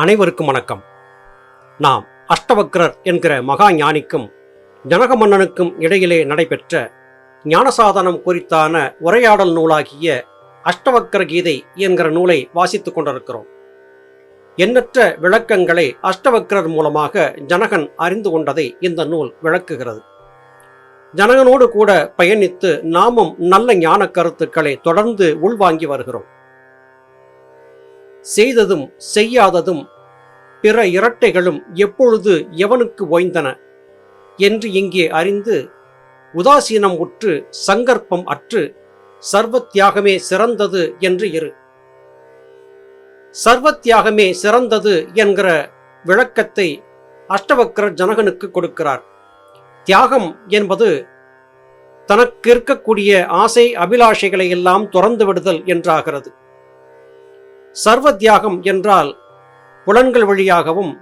அனைவருக்கும் வணக்கம். நாம் அஷ்டவக்ரர் என்கிற மகா ஞானிக்கும் ஜனக மன்னனுக்கும் இடையிலே நடைபெற்ற ஞானசாதனம் குறித்தான உரையாடல் நூலாகிய அஷ்டவக்ர கீதை என்கிற நூலை வாசித்துக் கொண்டிருக்கிறோம். எண்ணற்ற விளக்கங்களை அஷ்டவக்ரர் மூலமாக ஜனகன் அறிந்து கொண்டதை இந்த நூல் விளக்குகிறது. ஜனகனோடு கூட பயணித்து நாமும் நல்ல ஞான கருத்துக்களை தொடர்ந்து உள்வாங்கி வருகிறோம். செய்ததும் செய்யாததும் பிற இரட்டைகளும் எப்பொழுது எவனுக்கு ஓய்ந்தன? என்று இங்கே அறிந்து உதாசீனம் உற்று சங்கற்பம் அற்று சர்வ தியாகமே சிறந்தது என்று இரு. சர்வ தியாகமே சிறந்தது என்கிற விளக்கத்தை அஷ்டவக்கர ஜனகனுக்கு கொடுக்கிறார். தியாகம் என்பது தனக்கு இருக்கக்கூடிய ஆசை அபிலாஷைகளை எல்லாம் துறந்து விடுதல் என்றாகிறது. சர்வ தியாகம் என்றால் புலன்கள் வழியாகவும்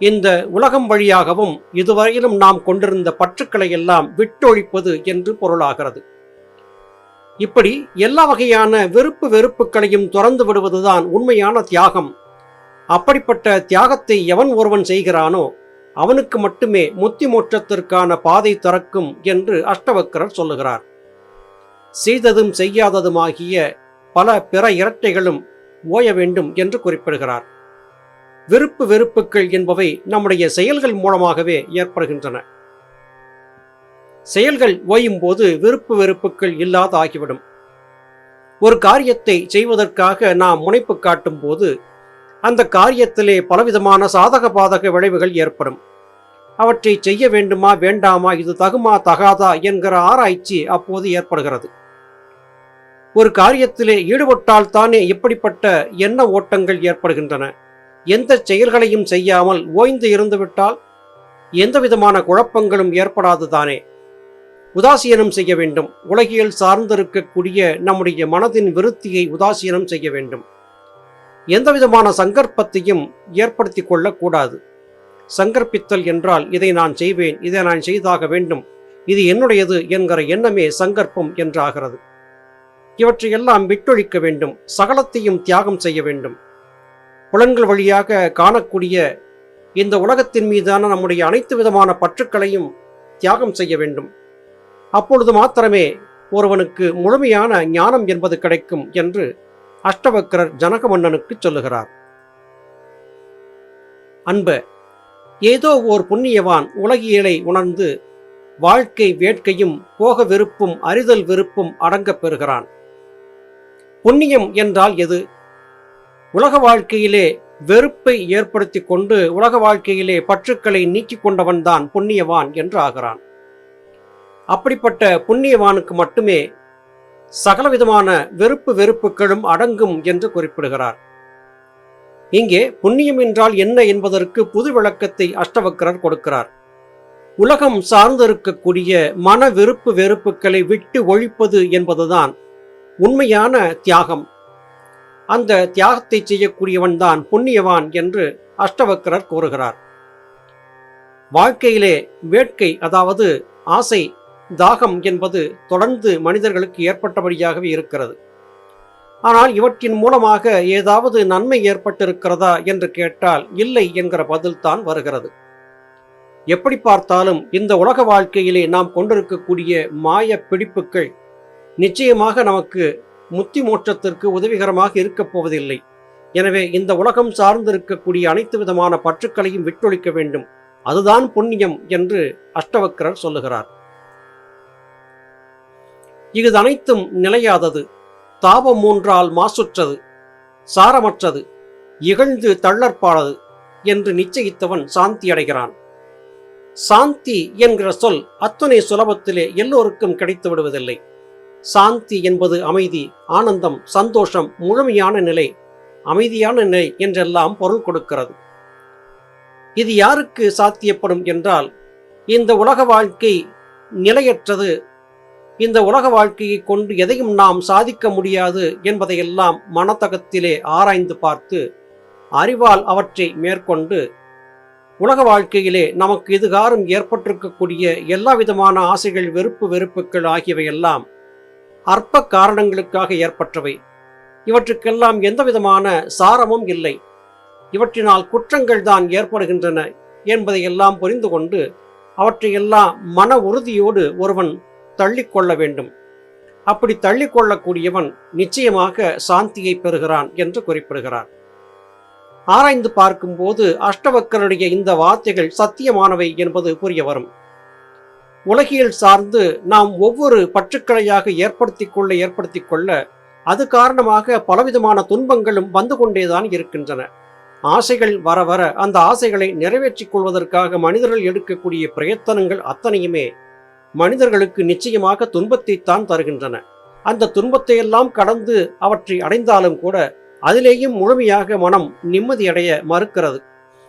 இந்த உலகம் வழியாகவும் இதுவரையிலும் நாம் கொண்டிருந்த பற்றுக்களை எல்லாம் விட்டொழிப்பது என்று பொருளாகிறது. இப்படி எல்லா வகையான வெறுப்பு வெறுப்புகளையும் துறந்து விடுவதுதான் உண்மையான தியாகம். அப்படிப்பட்ட தியாகத்தை எவன் ஒருவன் செய்கிறானோ அவனுக்கு மட்டுமே முத்தி மோட்சத்திற்கான பாதை திறக்கும் என்று அஷ்டவக்கரர் சொல்லுகிறார். செய்ததும் செய்யாததுமாகிய பல பிற இரட்டைகளும் ஓய வேண்டும் என்று குறிப்பிடுகிறார். விருப்பு வெறுப்புகள் என்பவை நம்முடைய செயல்கள் மூலமாகவே ஏற்படுகின்றன. செயல்கள் ஓயும் போது விருப்பு வெறுப்புகள் இல்லாத ஆகிவிடும் ஒரு காரியத்தை செய்வதற்காக நாம் முனைப்பு காட்டும் போது அந்த காரியத்திலே பலவிதமான சாதக பாதக விளைவுகள் ஏற்படும். அவற்றை செய்ய வேண்டுமா வேண்டாமா இது தகுமா தகாதா என்கிற ஆராய்ச்சி அப்போது ஏற்படுகிறது. ஒரு காரியத்திலே ஈடுபட்டால் தானே இப்படிப்பட்ட எண்ண ஓட்டங்கள் ஏற்படுகின்றன. எந்த செயல்களையும் செய்யாமல் ஓய்ந்து இருந்துவிட்டால் எந்த விதமான குழப்பங்களும் ஏற்படாது தானே. உதாசீனம் செய்ய வேண்டும். உலகியல் சார்ந்திருக்கக்கூடிய நம்முடைய மனதின் விருத்தியை உதாசீனம் செய்ய வேண்டும். எந்த விதமான சங்கற்பத்தையும் ஏற்படுத்தி கொள்ளக்கூடாது. சங்கற்பித்தல் என்றால் இதை நான் செய்வேன் இதை நான் செய்தாக வேண்டும். இது என்னுடையது என்கிற எண்ணமே சங்கற்பம் என்றாகிறது. இவற்றையெல்லாம் விட்டொழிக்க வேண்டும் சகலத்தையும் தியாகம் செய்ய வேண்டும். புலன்கள் வழியாக காணக்கூடிய இந்த உலகத்தின் மீதான நம்முடைய அனைத்து விதமான பற்றுக்களையும் தியாகம் செய்ய வேண்டும். அப்பொழுது மாத்திரமே ஒருவனுக்கு முழுமையான ஞானம் என்பது கிடைக்கும் என்று அஷ்டவக்கரர் ஜனக மன்னனுக்கு சொல்லுகிறார். அன்ப ஏதோ ஓர் புண்ணியவான் உலகியலை உணர்ந்து வாழ்க்கை வேட்கையும் போக வெறுப்பும் அறிதல் வெறுப்பும் அடங்கப் பெறுகிறான். புண்ணியம் என்றால் எது? உலக வாழ்க்கையிலே வெறுப்பை ஏற்படுத்தி கொண்டு உலக வாழ்க்கையிலே பற்றுக்களை நீக்கிக் கொண்டவன்தான் புண்ணியவான் என்று ஆகிறான். அப்படிப்பட்ட புண்ணியவானுக்கு மட்டுமே சகலவிதமான வெறுப்பு வெறுப்புகளும் அடங்கும் என்று குறிப்பிடுகிறார். இங்கே புண்ணியம் என்றால் என்ன என்பதற்கு புது விளக்கத்தை அஷ்டவக்கரர் கொடுக்கிறார். உலகம் சார்ந்திருக்கக்கூடிய மன வெறுப்பு வெறுப்புகளை விட்டு ஒழிப்பது என்பதுதான் உண்மையான தியாகம். அந்த தியாகத்தை செய்யக்கூடியவன் தான் புண்ணியவான் என்று அஷ்டவக்கரர் கூறுகிறார். வாழ்க்கையிலே வேட்கை அதாவது ஆசை தாகம் என்பது தொடர்ந்து மனிதர்களுக்கு ஏற்பட்டபடியாகவே இருக்கிறது. ஆனால் இவற்றின் மூலமாக ஏதாவது நன்மை ஏற்பட்டிருக்கிறதா என்று கேட்டால் இல்லை என்கிற பதில்தான் வருகிறது. எப்படி பார்த்தாலும் இந்த உலக வாழ்க்கையிலே நாம் கொண்டிருக்கக்கூடிய மாய பிடிப்புகள் நிச்சயமாக நமக்கு முத்தி மோட்சத்திற்கு உதவிகரமாக இருக்கப் போவதில்லை. எனவே இந்த உலகம் சார்ந்திருக்கக்கூடிய அனைத்து விதமான பற்றுக்களையும் விட்டொழிக்க வேண்டும். அதுதான் புண்ணியம் என்று அஷ்டவக்கரர் சொல்லுகிறார். இது அனைத்தும் நிலையாதது. தாபம் மூன்றால் மாசுற்றது. சாரமற்றது. இகழ்ந்து தள்ளற்பாடது என்று நிச்சயித்தவன் சாந்தி அடைகிறான். சாந்தி என்கிற சொல் அத்துணை சுலபத்திலே எல்லோருக்கும் கிடைத்து விடுவதில்லை சாந்தி என்பது அமைதி ஆனந்தம் சந்தோஷம் முழுமையான நிலை. அமைதியான நிலை என்றெல்லாம் பொருள் கொடுக்கிறது. இது யாருக்கு சாத்தியப்படும் என்றால் இந்த உலக வாழ்க்கை நிலையற்றது. இந்த உலக வாழ்க்கையை கொண்டு எதையும் நாம் சாதிக்க முடியாது என்பதையெல்லாம் மனத்தகத்திலே ஆராய்ந்து பார்த்து அறிவால் அவற்றை மேற்கொண்டு உலக வாழ்க்கையிலே நமக்கு இதுகாரும் ஏற்பட்டிருக்கக்கூடிய எல்லா விதமான ஆசைகள் வெறுப்பு வெறுப்புகள் ஆகியவையெல்லாம் அற்ப காரணங்களுக்காக ஏற்பட்டவை. இவற்றுக்கெல்லாம் எந்தவிதமான சாரமும் இல்லை. இவற்றினால் குற்றங்கள் தான் ஏற்படுகின்றன என்பதையெல்லாம் புரிந்து கொண்டு அவற்றையெல்லாம் மன உறுதியோடு ஒருவன் தள்ளிக்கொள்ள வேண்டும். அப்படி தள்ளிக்கொள்ளக்கூடியவன் நிச்சயமாக சாந்தியை பெறுகிறான் என்று குறிப்பிடுகிறார். ஆராய்ந்து பார்க்கும்போது அஷ்டவக்கருடைய இந்த வார்த்தைகள் சத்தியமானவை என்பது புரிய வரும். உலகியல் சார்ந்து நாம் ஒவ்வொரு பற்றுக்களையாக ஏற்படுத்திக் கொள்ள ஏற்படுத்தி கொள்ள அது காரணமாக பலவிதமான துன்பங்களும் வந்து கொண்டேதான் இருக்கின்றன. ஆசைகள் வர வர அந்த ஆசைகளை நிறைவேற்றிக் கொள்வதற்காக மனிதர்கள் எடுக்கக்கூடிய பிரயத்தனங்கள் அத்தனையுமே மனிதர்களுக்கு நிச்சயமாக துன்பத்தைத்தான் தருகின்றன. அந்த துன்பத்தை எல்லாம் கடந்து அவற்றை அடைந்தாலும் கூட அதிலேயும் முழுமையாக மனம் நிம்மதியடைய மறுக்கிறது.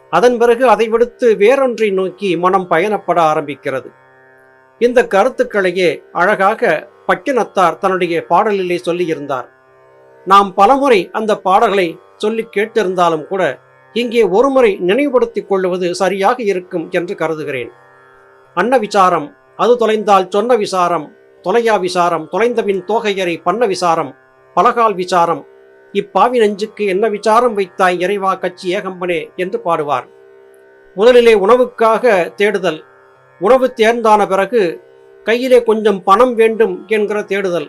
அதன் பிறகு அதை விடுத்து வேறொன்றை நோக்கி மனம் பயணப்பட ஆரம்பிக்கிறது. இந்த கருத்துக்களையே அழகாக பட்டினத்தார் தன்னுடைய பாடலிலே சொல்லியிருந்தார். நாம் பலமுறை அந்த பாடல்களை சொல்லி கேட்டிருந்தாலும் கூட இங்கே ஒருமுறை நினைவுபடுத்திக் கொள்வது சரியாக இருக்கும் என்று கருதுகிறேன். அன்ன விசாரம் அது தொலைந்தால் சொன்ன விசாரம் தொலையா விசாரம் தொலைந்தபின் தோகையரை பண்ண விசாரம் பலகால் விசாரம் இப்பாவி நெஞ்சுக்கு என்ன விசாரம் வைத்தாய் இறைவா கட்சி ஏகம்பனே என்று பாடுவார். முதலிலே உணவுக்காக தேடுதல் உணவு தேர்ந்தான பிறகு கையிலே கொஞ்சம் பணம் வேண்டும் என்கிற தேடுதல்.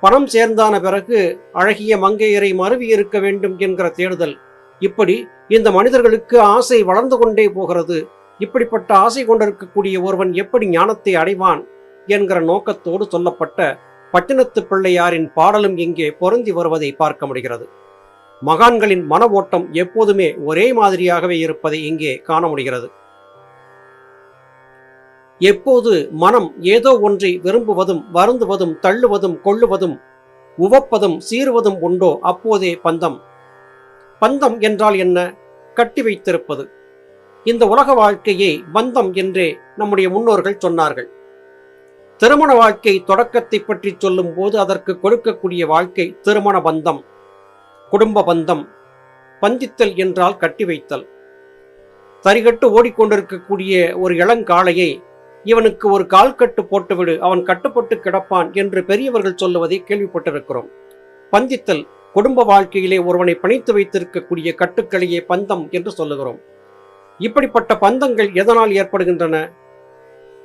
பணம் சேர்ந்தான பிறகு அழகிய மங்கையரை மருவி இருக்க வேண்டும் என்கிற தேடுதல். இப்படி இந்த மனிதர்களுக்கு ஆசை வளர்ந்து கொண்டே போகிறது. இப்படிப்பட்ட ஆசை கொண்டிருக்கக்கூடிய ஒருவன் எப்படி ஞானத்தை அடைவான் என்கிற நோக்கத்தோடு சொல்லப்பட்ட பட்டினத்து பிள்ளையாரின் பாடலும் இங்கே பொருந்தி வருவதை பார்க்க முடிகிறது. மகான்களின் மன ஓட்டம் எப்போதுமே ஒரே மாதிரியாகவே இருப்பதை இங்கே காண முடிகிறது. எப்போது மனம் ஏதோ ஒன்றை விரும்புவதும் வருந்துவதும் தள்ளுவதும் கொள்ளுவதும் உவப்பதும் சீறுவதும் உண்டோ அப்போதே பந்தம். பந்தம் என்றால் என்ன? கட்டி வைத்திருப்பது. இந்த உலக வாழ்க்கையை பந்தம் என்றே நம்முடைய முன்னோர்கள் சொன்னார்கள். திருமண வாழ்க்கை தொடக்கத்தை பற்றி சொல்லும் போது அதற்கு கொடுக்கக்கூடிய வாழ்க்கை திருமண பந்தம் குடும்ப பந்தம் பந்தித்தல் என்றால் கட்டி வைத்தல். தரிகட்டு ஓடிக்கொண்டிருக்கக்கூடிய ஒரு இளங்காளையை இவனுக்கு ஒரு கால் கட்டு போட்டுவிடு அவன் கட்டுப்பட்டு கிடப்பான் என்று பெரியவர்கள் சொல்லுவதை கேள்விப்பட்டிருக்கிறோம். பந்தித்தல் குடும்ப வாழ்க்கையிலே ஒருவனை பணித்து வைத்திருக்கக்கூடிய கட்டுக்களையே பந்தம் என்று சொல்லுகிறோம். இப்படிப்பட்ட பந்தங்கள் எதனால் ஏற்படுகின்றன?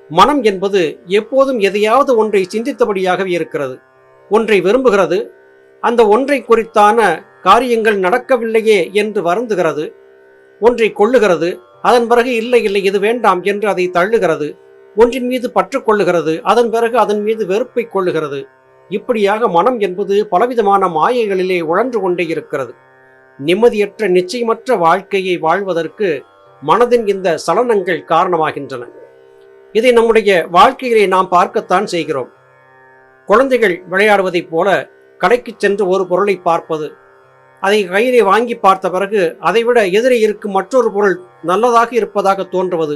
மனம் என்பது எப்போதும் எதையாவது ஒன்றை சிந்தித்தபடியாகவே இருக்கிறது. ஒன்றை விரும்புகிறது அந்த ஒன்றை குறித்தான காரியங்கள் நடக்கவில்லையே என்று வருந்துகிறது. ஒன்றை கொள்ளுகிறது அதன் பிறகு இல்லை இல்லை இது வேண்டாம் என்று அதை தள்ளுகிறது. ஒன்றின் மீது பற்று கொள்ளுகிறது அதன் பிறகு அதன் மீது வெறுப்பை கொள்ளுகிறது. இப்படியாக மனம் என்பது பலவிதமான மாயைகளிலே உழன்று கொண்டே இருக்கிறது. நிம்மதியற்ற நிச்சயமற்ற வாழ்க்கையை வாழ்வதற்கு மனதின் இந்த சலனங்கள் காரணமாகின்றன. இதை நம்முடைய வாழ்க்கையிலே நாம் பார்க்கத்தான் செய்கிறோம். குழந்தைகள் விளையாடுவதைப் போல கடைக்கு சென்று ஒரு பொருளை பார்ப்பது அதை கையிலே வாங்கி பார்த்த பிறகு அதைவிட எதிரே இருக்கும் மற்றொரு பொருள் நல்லதாக இருப்பதாக தோன்றுவது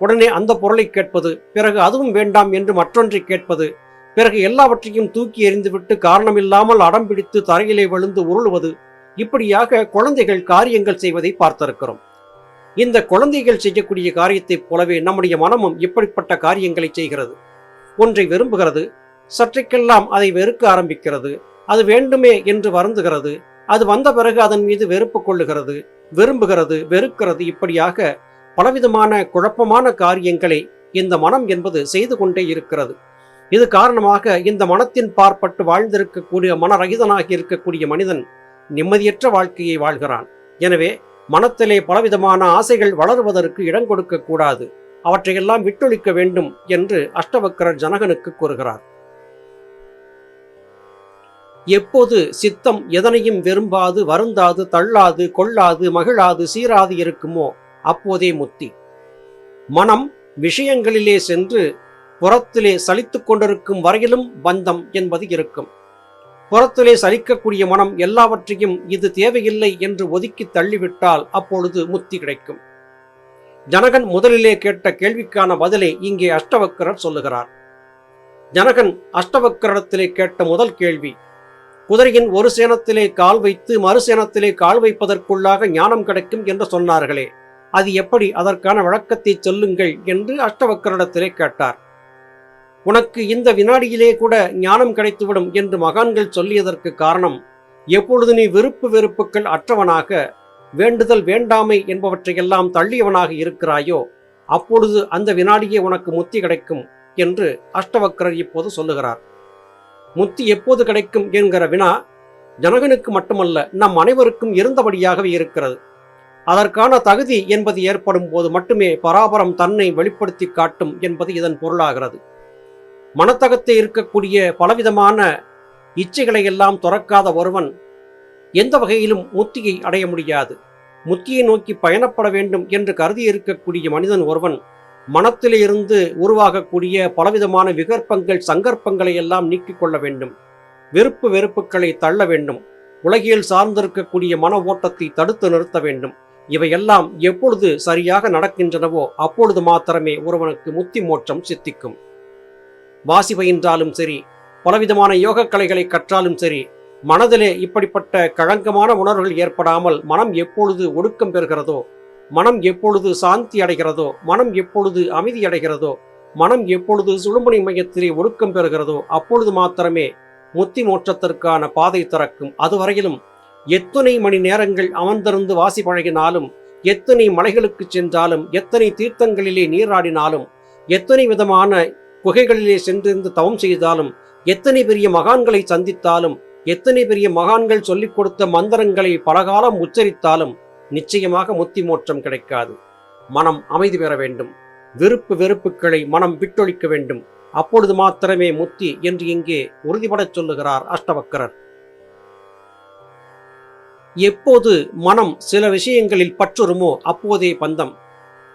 உடனே அந்த பொருளை கேட்பது பிறகு அதுவும் வேண்டாம் என்று மற்றொன்றை கேட்பது பிறகு எல்லாவற்றையும் தூக்கி எறிந்துவிட்டு காரணமில்லாமல் அடம் பிடித்து தரையிலே விழுந்து உருளுவது இப்படியாக குழந்தைகள் காரியங்கள் செய்வதை பார்த்திருக்கிறோம். இந்த குழந்தைகள் செய்யக்கூடிய காரியத்தைப் போலவே நம்முடைய மனமும் இப்படிப்பட்ட காரியங்களை செய்கிறது. ஒன்றை விரும்புகிறது சற்றைக்கெல்லாம் அதை வெறுக்க ஆரம்பிக்கிறது அது வேண்டுமே என்று வருந்துகிறது அது வந்த பிறகு அதன் மீது வெறுப்பு கொள்ளுகிறது விரும்புகிறது வெறுக்கிறது இப்படியாக பலவிதமான குழப்பமான காரியங்களை இந்த மனம் என்பது செய்து கொண்டே இருக்கிறது. இது காரணமாக இந்த மனத்தின் பார்ப்பட்டு வாழ்ந்திருக்கக்கூடிய மனரகிதனாகி இருக்கக்கூடிய மனிதன் நிம்மதியற்ற வாழ்க்கையை வாழ்கிறான். எனவே மனத்திலே பலவிதமான ஆசைகள் வளருவதற்கு இடம் கொடுக்கக்கூடாது அவற்றையெல்லாம் விட்டொழிக்க வேண்டும் என்று அஷ்டவக்கரர் ஜனகனுக்கு கூறுகிறார். எப்போது சித்தம் எதனையும் விரும்பாது வருந்தாது தள்ளாது கொள்ளாது மகிழாது சீராது இருக்குமோ அப்போதே முத்தி. மனம் விஷயங்களிலே சென்று புறத்திலே சலித்து கொண்டிருக்கும் வரையிலும் பந்தம் என்பது இருக்கும். புறத்திலே சலிக்கக்கூடிய மனம் எல்லாவற்றையும் இது தேவையில்லை என்று ஒதுக்கி தள்ளிவிட்டால் அப்பொழுது முத்தி கிடைக்கும். ஜனகன் முதலிலே கேட்ட கேள்விக்கான பதிலை இங்கே அஷ்டவக்கரர் சொல்லுகிறார். ஜனகன் அஷ்டவக்கரத்திலே கேட்ட முதல் கேள்வி குதிரையின் ஒரு சேனத்திலே கால் வைத்து மறுசேனத்திலே கால் வைப்பதற்குள்ளாக ஞானம் கிடைக்கும் என்று சொன்னார்களே. அது எப்படி அதற்கான வழக்கத்தை சொல்லுங்கள் என்று அஷ்டவக்கரிடத்திலே கேட்டார். உனக்கு இந்த வினாடியிலே கூட ஞானம் கிடைத்துவிடும் என்று மகான்கள் சொல்லியதற்கு காரணம் எப்பொழுது நீ விருப்பு வெறுப்புகள் அற்றவனாக வேண்டுதல் வேண்டாமை என்பவற்றையெல்லாம் தள்ளியவனாக இருக்கிறாயோ அப்பொழுது அந்த வினாடியே உனக்கு முத்தி கிடைக்கும் என்று அஷ்டவக்கரர் இப்போது சொல்லுகிறார். முத்தி எப்போது கிடைக்கும் என்கிற வினா ஜனகனுக்கு மட்டுமல்ல நம் அனைவருக்கும் இருந்தபடியாகவே இருக்கிறது. அதற்கான தகுதி என்பது ஏற்படும் போது மட்டுமே பராபரம் தன்னை வெளிப்படுத்தி காட்டும் என்பது இதன் பொருளாகிறது. மனத்தகத்தை இருக்கக்கூடிய பலவிதமான இச்சைகளை எல்லாம் துறக்காத ஒருவன் எந்த வகையிலும் முத்தியை அடைய முடியாது. முத்தியை நோக்கி பயணப்பட வேண்டும் என்று கருதி இருக்கக்கூடிய மனிதன் ஒருவன் மனத்திலிருந்து உருவாகக்கூடிய பலவிதமான விகற்பங்கள் சங்கற்பங்களை எல்லாம் நீக்கிக் கொள்ள வேண்டும். வெறுப்பு வெறுப்புகளை தள்ள வேண்டும். உலகியல் சார்ந்திருக்கக்கூடிய மன ஓட்டத்தை தடுத்து நிறுத்த வேண்டும். இவையெல்லாம் எப்பொழுது சரியாக நடக்கின்றனவோ அப்பொழுது மாத்திரமே ஒருவனுக்கு முத்தி மோட்சம் சித்திக்கும். வாசி பயின்றாலும் சரி பலவிதமான யோக கலைகளை கற்றாலும் சரி மனதிலே இப்படிப்பட்ட கழங்கமான உணர்வுகள் ஏற்படாமல் மனம் எப்பொழுது ஒடுக்கம் பெறுகிறதோ மனம் எப்பொழுது சாந்தி அடைகிறதோ மனம் எப்பொழுது அமைதி அடைகிறதோ மனம் எப்பொழுது சுழுமணி மையத்திலே ஒடுக்கம் பெறுகிறதோ அப்பொழுது மாத்திரமே முத்தி மோட்சத்திற்கான பாதை திறக்கும். அதுவரையிலும் எத்தனை மணி நேரங்கள் அமர்ந்திருந்து வாசி பழகினாலும் எத்தனை மலைகளுக்கு சென்றாலும் எத்தனை தீர்த்தங்களிலே நீராடினாலும் எத்தனை விதமான குகைகளிலே சென்றிருந்து தவம் செய்தாலும் எத்தனை பெரிய மகான்களை சந்தித்தாலும் எத்தனை பெரிய மகான்கள் சொல்லிக் கொடுத்த மந்திரங்களை பலகாலம் உச்சரித்தாலும் நிச்சயமாக முத்தி மோட்சம் கிடைக்காது. மனம் அமைதி பெற வேண்டும். வெறுப்பு வெறுப்புகளை மனம் விட்டொழிக்க வேண்டும். அப்பொழுது மாத்திரமே முத்தி என்று இங்கே உறுதிபடச் சொல்லுகிறார் அஷ்டவக்கரர். எப்போது மனம் சில விஷயங்களில் பற்றுருமோ அப்போதே பந்தம்.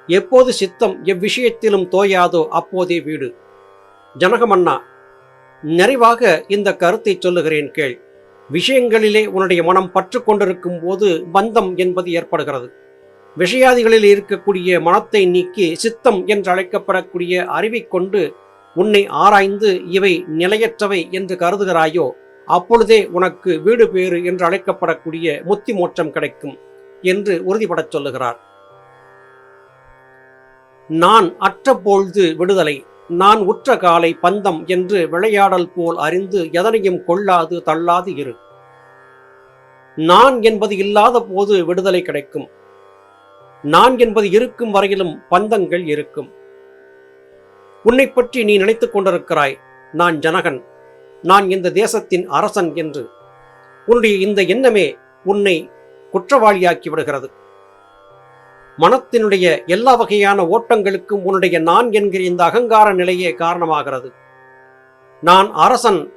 எப்போது சித்தம் எவ்விஷயத்திலும் தோயாதோ அப்போதே வீடு. ஜனகமன்னா நிறைவாக இந்த கருத்தை சொல்லுகிறேன் கேள். விஷயங்களிலே உன்னுடைய மனம் பற்று கொண்டிருக்கும் போது பந்தம் என்பது ஏற்படுகிறது. விஷயாதிகளில் இருக்கக்கூடிய மனத்தை நீக்கி சித்தம் என்று அழைக்கப்படக்கூடிய அறிவை கொண்டு உன்னை ஆராய்ந்து இவை நிலையற்றவை என்று கருதுகிறாயோ அப்பொழுதே உனக்கு வீடு பேறு என்று அழைக்கப்படக்கூடிய முத்தி மோட்சம் கிடைக்கும் என்று உறுதிபடச் சொல்லுகிறார். நான் அற்ற பொழுது விடுதலை நான் உற்ற காலை பந்தம் என்று விளையாடல் போல் அறிந்து எதனையும் கொள்ளாது தள்ளாது இரு. நான் என்பது இல்லாத போது விடுதலை கிடைக்கும். நான் என்பது இருக்கும் வரையிலும் பந்தங்கள் இருக்கும். உன்னை பற்றி நீ நினைத்துக் கொண்டிருக்கிறாய் நான் ஜனகன். நான் இந்த தேசத்தின் அரசன் என்று. உன்னுடைய இந்த எண்ணமே உன்னை குற்றவாளியாக்கி விடுகிறது. மனத்தினுடைய எல்லா வகையான ஓட்டங்களுக்கும் உன்னுடைய நான் என்கிற இந்த அகங்கார நிலையே காரணமாகிறது. நான் அரசன்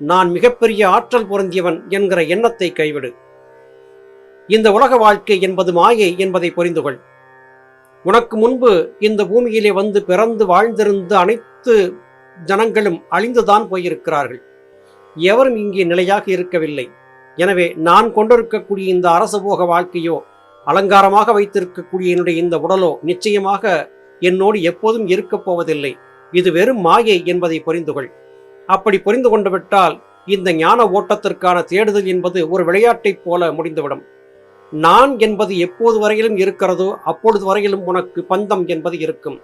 நான் மிகப்பெரிய ஆற்றல் பொருந்தியவன் என்கிற எண்ணத்தை கைவிடு. இந்த உலக வாழ்க்கை என்பது மாயை என்பதை புரிந்து கொள் உனக்கு முன்பு இந்த பூமியிலே வந்து பிறந்து வாழ்ந்திருந்த அனைத்து ஜனங்களும் அழிந்துதான் போயிருக்கிறார்கள். எவரும் இங்கே நிலையாக இருக்கவில்லை. எனவே நான் கொண்டிருக்கக்கூடிய இந்த அரசபோக வாழ்க்கையோ அலங்காரமாக வைத்திருக்கக்கூடிய என்னுடைய இந்த உடலோ நிச்சயமாக என்னோடு எப்போதும் இருக்கப் போவதில்லை. இது வெறும் மாயை என்பதை புரிந்து கொள் அப்படி புரிந்து கொண்டு விட்டால் இந்த ஞான ஓட்டத்திற்கான தேடுதல் என்பது ஒரு விளையாட்டைப் போல முடிந்துவிடும். நான் என்பது எப்போது வரையிலும் இருக்கிறதோ அப்பொழுது வரையிலும் உனக்கு பந்தம் என்பது இருக்கும்.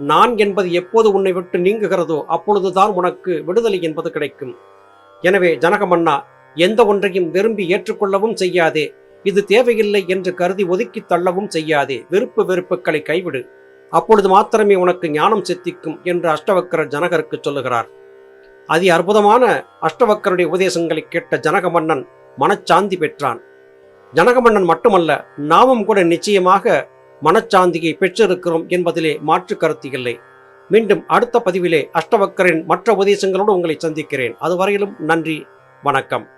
நான் என்பது எப்போது உன்னை விட்டு நீங்குகிறதோ அப்பொழுதுதான் உனக்கு விடுதலை என்பது கிடைக்கும். எனவே ஜனகமன்னா எந்த ஒன்றையும் விரும்பி ஏற்றுக்கொள்ளவும் செய்யாதே. இது தேவையில்லை என்று கருதி ஒதுக்கி தள்ளவும் செய்யாதே. விருப்பு வெறுப்புகளை கைவிடு. அப்பொழுது மாத்திரமே உனக்கு ஞானம் சித்திக்கும் என்று அஷ்டவக்கரர் ஜனகருக்கு சொல்லுகிறார். அதி அற்புதமான அஷ்டவக்கருடைய உபதேசங்களை கேட்ட ஜனக மன்னன் மனச்சாந்தி பெற்றான். ஜனகமன்னன் மட்டுமல்ல நாமும் கூட நிச்சயமாக மனச்சாந்தியை பெற்றிருக்கிறோம் என்பதிலே மாற்று கருத்து இல்லை. மீண்டும் அடுத்த பதிவிலே அஷ்டவக்கரின் மற்ற உபதேசங்களோடு உங்களை சந்திக்கிறேன். அதுவரையிலும் நன்றி வணக்கம்.